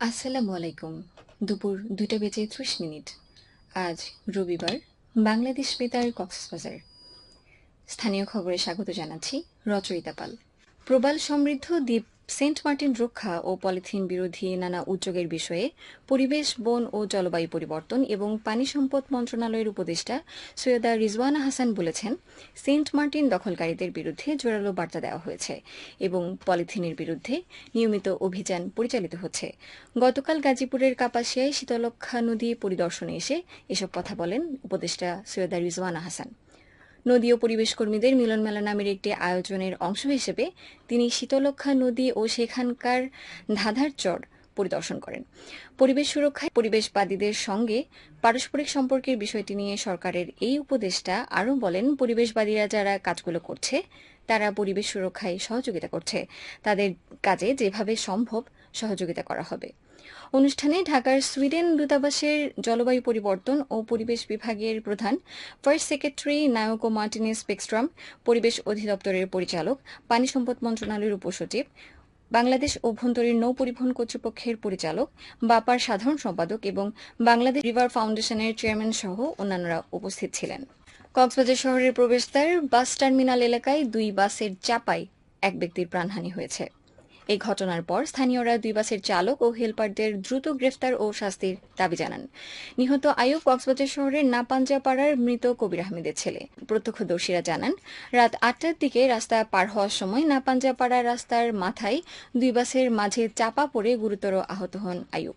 আসসালামু আলাইকুম। দুপুর দুইটা বেজে ত্রিশ মিনিট। আজ রবিবার, বাংলাদেশ বেতার কক্সবাজার। স্থানীয় খবরে স্বাগত জানাচ্ছি রচয়িতা পাল। প্রবাল সমৃদ্ধ দ্বীপ সেন্ট মার্টিন রক্ষা ও পলিথিন বিরোধী নানা উদ্যোগের বিষয়ে পরিবেশ, বন ও জলবায়ু পরিবর্তন এবং পানি সম্পদ মন্ত্রণালয়ের উপদেষ্টা সৈয়দা রিজওয়ানা হাসান বলেছেন, সেন্ট মার্টিন দখলকারীদের বিরুদ্ধে জোরালো বার্তা দেওয়া হয়েছে এবং পলিথিনের বিরুদ্ধে নিয়মিত অভিযান পরিচালিত হচ্ছে। গতকাল গাজীপুরের কাপাসিয়ায় শীতলক্ষা নদী পরিদর্শনে এসে এসব কথা বলেন উপদেষ্টা সৈয়দা রিজওয়ানা হাসান। নদী ও পরিবেশ কর্মীদের মিলন মেলা নামের একটি আয়োজনের অংশ হিসেবে তিনি শীতলক্ষা নদী ও সেখানকার ধাঁধার চর পরিদর্শন করেন। পরিবেশ সুরক্ষায় পরিবেশবাদীদের সঙ্গে পারস্পরিক সম্পর্কের বিষয়টি নিয়ে সরকারের এই উপদেষ্টা আরও বলেন, পরিবেশবাদীরা যারা কাজগুলো করছে, তারা পরিবেশ সুরক্ষায় সহযোগিতা করছে। তাদের কাজে যেভাবে সম্ভব সহযোগিতা করা হবে। অনুষ্ঠানে ঢাকার সুইডেন দূতাবাসের জলবায়ু পরিবর্তন ও পরিবেশ বিভাগের প্রধান, ফার্স্ট সেক্রেটারি নায়কো মার্টিনেস পেক্সট্রাম পরিবেশ অধিদপ্তরের পরিচালক, পানি সম্পদ মন্ত্রণালয়ের উপসচিব, বাংলাদেশ অভ্যন্তরীণ নৌ পরিবহন কর্তৃপক্ষের পরিচালক, বাপার সাধারণ সম্পাদক এবং বাংলাদেশ রিভার ফাউন্ডেশনের চেয়ারম্যান সহ অন্যান্যরা উপস্থিত ছিলেন। কক্সবাজার শহরের প্রবেশদ্বার বাস টার্মিনাল এলাকায় দুই বাসের চাপায় এক ব্যক্তির প্রাণহানি হয়েছে। এই ঘটনার পর স্থানীয়রা দুই বাসের চালক ও হেলপারদের দ্রুত গ্রেফতার ও শাস্তির দাবি জানান। নিহত আয়ুব কক্সবাজার শহরের নাপাঞ্জাপাড়ার মৃত কবির আহমেদের ছেলে। প্রত্যক্ষদর্শীরা জানান, রাত আটটার দিকে রাস্তা পার হওয়ার সময় নাপাঞ্জাপাড়া রাস্তার মাথায় দুই বাসের মাঝে চাপা পড়ে গুরুতর আহত হন আয়ুব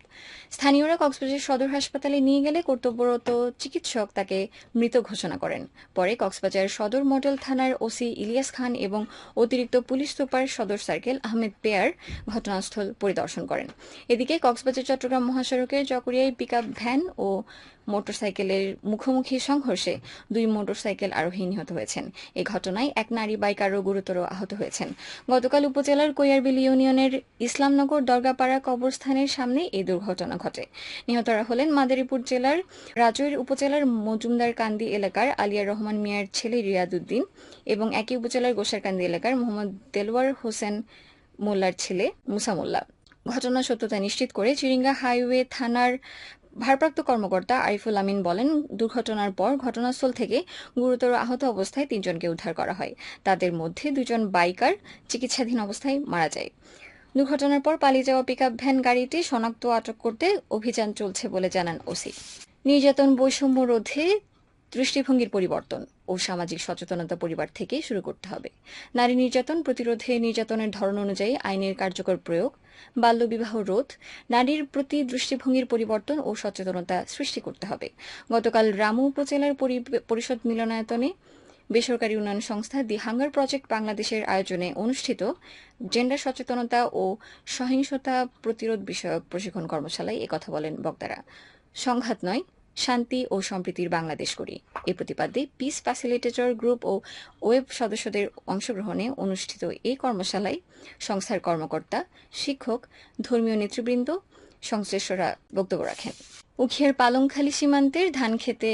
স্থানীয়রা কক্সবাজার সদর হাসপাতালে নিয়ে গেলে কর্তব্যরত চিকিৎসক তাকে মৃত ঘোষণা করেন। পরে কক্সবাজার সদর মডেল থানার ওসি ইলিয়াস খান এবং অতিরিক্ত police super Sadar circle Ahmed Peyar ঘটনাস্থল পরিদর্শন করেন। এদিকে কক্সবাজার, চট্টগ্রাম মহাসড়কের চকরিয়ায় পিকআপ ভ্যান ও মোটরসাইকেলের মুখোমুখি সংঘর্ষে দুই মোটরসাইকেল আরোহী নিহত হয়েছেন। এই ঘটনায় এক নারী বাইকারও গুরুতর আহত হয়েছেন। গতকাল উপজেলার কৈয়ারবিল ইউনিয়নের ইসলামনগর দরগাপাড়া কবরস্থানের সামনে এই দুর্ঘটনা ঘটে। নিহতরা হলেন মাদারীপুর জেলার রাজৈর উপজেলার মজুমদার কান্দি এলাকার আলিয়া রহমান মিয়ার ছেলে রিয়াদুদ্দিন এবং একই উপজেলার গোসারকান্দি এলাকার মোহাম্মদ দেলওয়ার হোসেন মোল্লার ছেলে মুসা মোল্লা। ঘটনার সত্যতা নিশ্চিত করে চিরিঙ্গা হাইওয়ে থানার ভারপ্রাপ্ত কর্মকর্তা আরিফুল আমিন বলেন, দুর্ঘটনার পর ঘটনাস্থল থেকে গুরুতর আহত অবস্থায় তিনজনকে উদ্ধার করা হয়। তাদের মধ্যে দুজন বাইকার চিকিৎসাধীন অবস্থায় মারা যায়। দুর্ঘটনার পর পালিয়ে যাওয়া পিকআপ ভ্যান গাড়িটি শনাক্ত আটক করতে অভিযান চলছে বলে জানান ওসি। নির্যাতন বৈষম্য রোধে দৃষ্টিভঙ্গির পরিবর্তন ও সামাজিক সচেতনতা পরিবার থেকে শুরু করতে হবে। নারী নির্যাতন প্রতিরোধে নির্যাতনের ধরন অনুযায়ী আইনের কার্যকর প্রয়োগ, বাল্যবিবাহ রোধ, নারীর প্রতি দৃষ্টিভঙ্গির পরিবর্তন ও সচেতনতা সৃষ্টি করতে হবে। গতকাল রামু উপজেলার পরিষদ মিলনায়তনে বেসরকারি উন্নয়ন সংস্থা দি হাঙ্গার প্রজেক্ট বাংলাদেশের আয়োজনে অনুষ্ঠিত জেন্ডার সচেতনতা ও সহিংসতা প্রতিরোধ বিষয়ক প্রশিক্ষণ কর্মশালায় একথা বলেন বক্তারা। সংঘাত নয় শান্তি ও সম্প্রীতির বাংলাদেশ করি। এ প্রতিপাদ্যে পিস ফ্যাসিলিটেটর গ্রুপ ও ওয়েব সদস্যদের অংশগ্রহণে অনুষ্ঠিত এই কর্মশালায় সংস্থার কর্মকর্তা, শিক্ষক, ধর্মীয় নেতৃবৃন্দ, সংশ্লিষ্টরা বক্তব্য রাখেন। উখিয়ার পালংখালী সীমান্তের ধান খেতে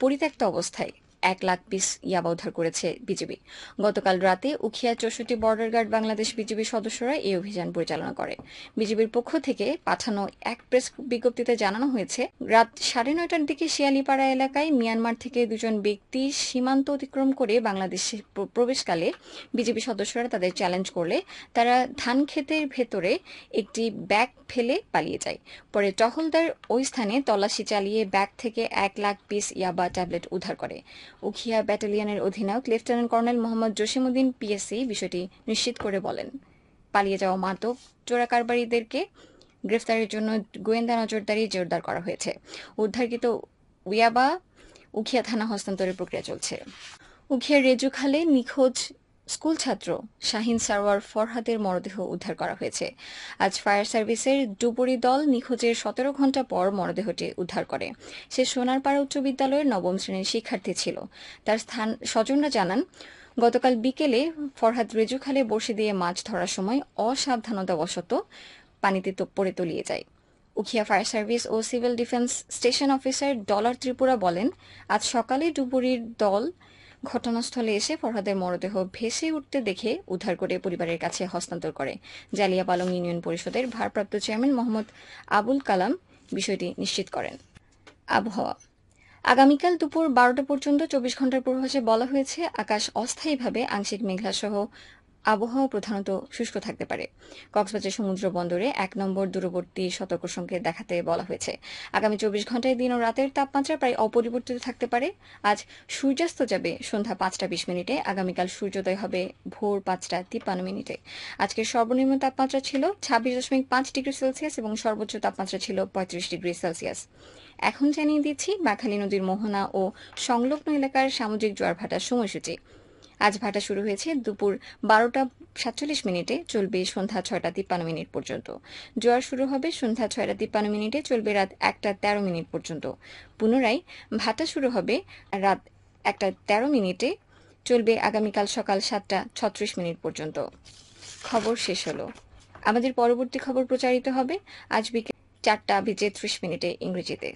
পরিত্যক্ত অবস্থায় এক লাখ পিস ইয়াবা উদ্ধার করেছে বিজেপি গতকাল রাতে উখিয়া চৌষট্টি বর্ডার গার্ড বাংলাদেশ বিজেপির সদস্যরা এই অভিযান পরিচালনা করে। বিজেপির পক্ষ থেকে পাঠানো এক প্রেস বিজ্ঞপ্তিতে জানানো হয়েছে, রাত সাড়ে নয়টার দিকে শিয়ালিপাড়া এলাকায় মিয়ানমার থেকে দুজন ব্যক্তি সীমান্ত অতিক্রম করে বাংলাদেশে প্রবেশকালে বিজেপি সদস্যরা তাদের চ্যালেঞ্জ করলে তারা ধান ক্ষেতের ভেতরে একটি ব্যাগ ফেলে পালিয়ে যায়। পরে টহলদার ওই স্থানে তল্লাশি চালিয়ে ব্যাগ থেকে এক লাখ পিস ইয়াবা ট্যাবলেট উদ্ধার করে। উখিয়া ব্যাটালিয়নের অধিনায়ক lieutenant colonel Mohammad Jasimuddin PSC বিষয়টি নিশ্চিত করে বলেন। পালিয়ে যাওয়া মাদক চোরাকারবারীদেরকে গ্রেফতারের জন্য গোয়েন্দা নজরদারি জোরদার করা হয়েছে। উদ্ধারকৃত উয়াবা উখিয়া থানা হস্তান্তরের প্রক্রিয়া চলছে। উখিয়া রেজুখালে নিখোঁজ স্কুল ছাত্র শাহিন সারওয়ার ফরহাদের মরদেহ উদ্ধার করা হয়েছে। আজ ফায়ার সার্ভিসের ডুবুরি দল নিখোঁজের সতেরো ঘণ্টা পর মরদেহটি উদ্ধার করে। সে সোনারপাড়া উচ্চ বিদ্যালয়ের নবম শ্রেণির শিক্ষার্থী ছিল। তার স্থান স্বজনরা জানান, গতকাল বিকেলে ফরহাদ রেজুখালে বসে দিয়ে মাছ ধরার সময় অসাবধানতাবশত পানিতে পড়ে তলিয়ে যায়। উখিয়া ফায়ার সার্ভিস ও civil defence station officer Dolar Tripura বলেন, আজ সকালে ডুবুরির দল ঘটনাস্থলে এসে ফরহাদের মরদেহ ভেসে উঠতে দেখে উদ্ধার করে পরিবারের কাছে হস্তান্তর করে। জালিয়াপালং ইউনিয়ন পরিষদের ভারপ্রাপ্ত চেয়ারম্যান মোহাম্মদ আবুল কালাম বিষয়টি নিশ্চিত করেন। আবহাওয়া। আগামীকাল দুপুর বারোটা পর্যন্ত চব্বিশ ঘণ্টার পূর্বাভাসে বলা হয়েছে, আকাশ অস্থায়ীভাবে আংশিক মেঘলাসহ আবহাওয়া প্রধানত শুষ্ক থাকতে পারে। কক্সবাজার সমুদ্র বন্দরে এক নম্বর দূরবর্তী সতর্ক সংকেত দেখাতে বলা হয়েছে। আগামী চব্বিশ ঘন্টায় দিন ও রাতের তাপমাত্রা প্রায় অপরিবর্তিত থাকতে পারে। আজ সূর্যাস্ত যাবে সন্ধ্যা পাঁচটা বিশ মিনিটে, আগামীকাল সূর্যোদয় হবে ভোর পাঁচটা তিপ্পান্ন মিনিটে। আজকের সর্বনিম্ন তাপমাত্রা ছিল ছাব্বিশ দশমিক পাঁচ ডিগ্রি সেলসিয়াস এবং সর্বোচ্চ তাপমাত্রা ছিল পঁয়ত্রিশ ডিগ্রি সেলসিয়াস। এখন জানিয়ে দিচ্ছি বাঘালী নদীর মোহনা ও সংলগ্ন এলাকার সামুদ্রিক জোয়ার ভাটার সময়সূচি। আজ ভাটা শুরু হয়েছে দুপুর বারোটা সাতচল্লিশ মিনিটে, চলবে সন্ধ্যা ছয়টা তিপ্পান্ন মিনিট পর্যন্ত। জোয়ার শুরু হবে সন্ধ্যা ছয়টা তিপ্পান্ন মিনিটে, চলবে রাত একটা তেরো মিনিট পর্যন্ত। পুনরায় ভাটা শুরু হবে রাত একটা তেরো মিনিটে, চলবে আগামীকাল সকাল সাতটা ছত্রিশ মিনিট পর্যন্ত। খবর শেষ হলো। আমাদের পরবর্তী খবর প্রচারিত হবে আজ বিকেল চারটা বেজে ত্রিশ মিনিটে ইংরেজিতে।